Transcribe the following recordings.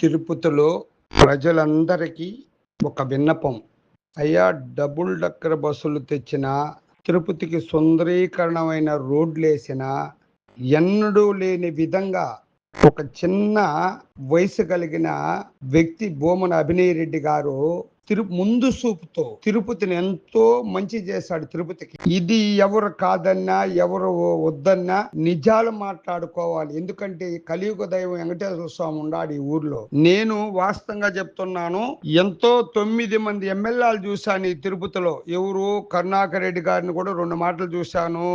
తిరుపతిలో ప్రజలందరికీ ఒక విన్నపం. అయ్యా డబుల్ డక్కర్ బస్సులు తెచ్చిన తిరుపతికి సుందరీకరణమైన రోడ్లు వేసిన ఎన్నడూ లేని విధంగా ఒక చిన్న వయసు కలిగిన వ్యక్తి బోమన అభినయ్ రెడ్డి గారు తిరు ముందు చూపుతో తిరుపతిని ఎంతో మంచి చేశాడు తిరుపతికి. ఇది ఎవరు కాదన్నా ఎవరు వద్దన్నా నిజాలు మాట్లాడుకోవాలి. ఎందుకంటే కలియుగ దైవం వెంకటేశ్వర స్వామి ఉన్నాడు ఈ ఊర్లో. నేను వాస్తవంగా చెప్తున్నాను ఎంతో తొమ్మిది మంది ఎమ్మెల్యేలు చూశాను ఈ తిరుపతిలో. ఎవరు? కరుణాకర్ రెడ్డి గారిని కూడా రెండు మాటలు చూశాను.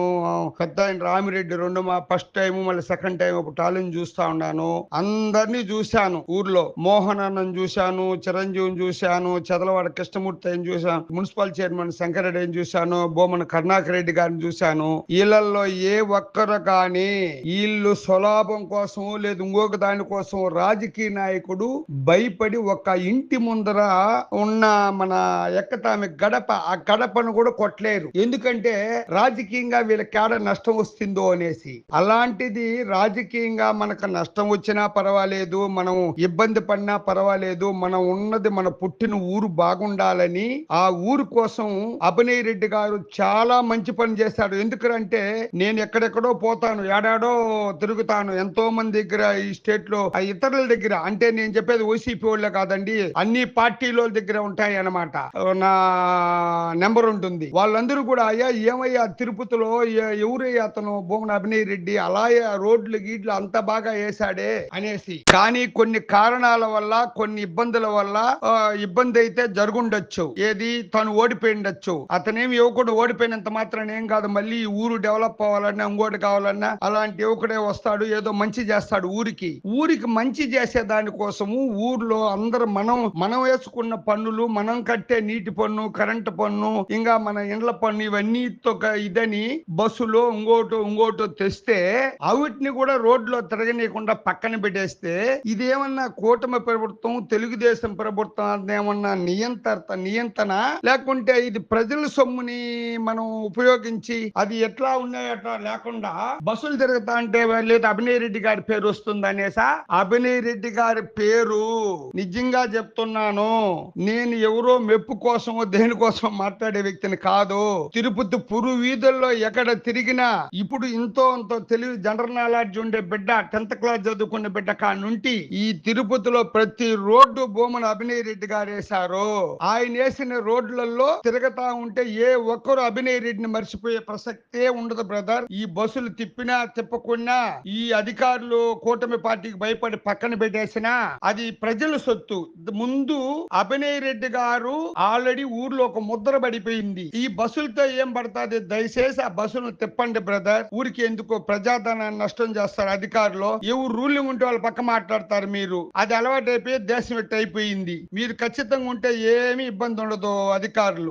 పెద్ద ఆయన రామిరెడ్డి రెండు మా ఫస్ట్ టైం మళ్ళీ సెకండ్ టైం ఒక టాలెంట్ చూస్తా ఉన్నాను. అందరినీ చూశాను ఊర్లో. మోహన్ అన్నను చూశాను చిరంజీవిని చూశాను మొదలవాడ కృష్ణమూర్తి అని చూశాను మున్సిపల్ చైర్మన్ శంకరెడ్డి అని చూశాను బొమ్మన కరుణాకర్ రెడ్డి గారిని చూశాను. వీళ్ళల్లో ఏ ఒక్కరు కానీ వీళ్ళు స్వలాభం కోసం లేదు ఇంకొక దాని కోసం రాజకీయ నాయకుడు భయపడి ఒక ఇంటి ముందర ఉన్న మన ఎక్కతామి గడప ఆ గడపను కూడా కొట్టలేరు. ఎందుకంటే రాజకీయంగా వీళ్ళ కేడ నష్టం వస్తుందో అనేసి. అలాంటిది రాజకీయంగా మనకు నష్టం వచ్చినా పర్వాలేదు మనం ఇబ్బంది పడినా పర్వాలేదు మనం ఉన్నది మన పుట్టిన ఊరు బాగుండాలని ఆ ఊరు కోసం అభినయ్ రెడ్డి గారు చాలా మంచి పని చేశాడు ఎందుకంటే నేను ఎక్కడెక్కడో పోతాను ఏడాడో తిరుగుతాను. ఎంతో మంది దగ్గర ఈ స్టేట్లో ఆ ఇతరుల దగ్గర. అంటే నేను చెప్పేది ఓసీపీ వాళ్ళే కాదండి అన్ని పార్టీల దగ్గర ఉంటాయి అనమాట నా నెంబర్ ఉంటుంది. వాళ్ళందరూ కూడా అయ్యా ఏమయ్యా తిరుపతిలో ఎవరయ్యా అతను? భూమన అభినయ్ రెడ్డి అలా రోడ్లు గీడ్లు అంత బాగా వేసాడే అనేసి. కానీ కొన్ని కారణాల వల్ల కొన్ని ఇబ్బందుల వల్ల ఇబ్బంది అయితే జరుగుండొచ్చు. ఏది? తను ఓడిపోయిండొచ్చు. అతనేమి యువకుడు ఓడిపోయినంత మాత్రం ఏం కాదు. మళ్ళీ ఊరు డెవలప్ అవ్వాలన్నా ఇంకోటి కావాలన్నా అలాంటి యువకుడే వస్తాడు ఏదో మంచి చేస్తాడు ఊరికి. ఊరికి మంచి చేసే దానికోసము ఊర్లో అందరు మనం మనం వేసుకున్న పన్నులు మనం కట్టే నీటి పన్ను కరెంటు పన్ను ఇంకా మన ఇండ్ల పన్ను ఇవన్నీ ఇదని బస్సులో ఇంకోటో ఇంకోటో తెస్తే అవిటిని కూడా రోడ్లో తిరగనీయకుండా పక్కన పెట్టేస్తే ఇదేమన్నా కూటమి ప్రభుత్వం తెలుగుదేశం ప్రభుత్వం ఏమన్నా నియంత్రత నియంత్రణ లేకుంటే ఇది ప్రజల సొమ్ముని మనం ఉపయోగించి అది ఎట్లా ఉన్నాయట లేకుండా బస్సులు తిరుగుతా అంటే లేదా అభినయ్ రెడ్డి గారి పేరు వస్తుంది అనేసా అభినయ్ రెడ్డి గారి పేరు నిజంగా చెప్తున్నాను. నేను ఎవరో మెప్పు కోసమో దేనికోసం మాట్లాడే వ్యక్తిని కాదు. తిరుపతి పురు వీధుల్లో ఎక్కడ తిరిగినా ఇప్పుడు ఇంతో అంతో తెలివి జనరల్ నాలెడ్జ్ ఉండే బిడ్డ టెన్త్ క్లాస్ చదువుకునే బిడ్డ కానుంటి ఈ తిరుపతిలో ప్రతి రోడ్డు భూములు అభినయ్ రెడ్డి గారు వేశారు. ఆయన వేసిన రోడ్లలో తిరగతా ఉంటే ఏ ఒక్కరు అభినయ్ రెడ్డిని మర్చిపోయే ప్రసక్తే ఉండదు బ్రదర్. ఈ బస్సులు తిప్పినా తిప్పకున్నా ఈ అధికారులు కూటమి పార్టీకి భయపడి పక్కన పెట్టేసినా అది ప్రజల సొత్తు. ముందు అభినయ్ రెడ్డి గారు ఆల్రెడీ ఊర్లో ఒక ముద్ర పడిపోయింది. ఈ బస్సులతో ఏం పడుతుంది? దయచేసి ఆ బస్సులను తిప్పండి బ్రదర్. ఊరికి ఎందుకో ప్రజాధనాన్ని నష్టం చేస్తారు అధికారులు. ఎవరు రూలింగ్ ఉంటే వాళ్ళు పక్క మాట్లాడతారు మీరు. అది అలవాటు అయిపోయి దేశం ఎట్టు అయిపోయింది మీరు ఖచ్చితంగా ఉంటే ఏమి ఇబ్బంది ఉండదు అధికారులు.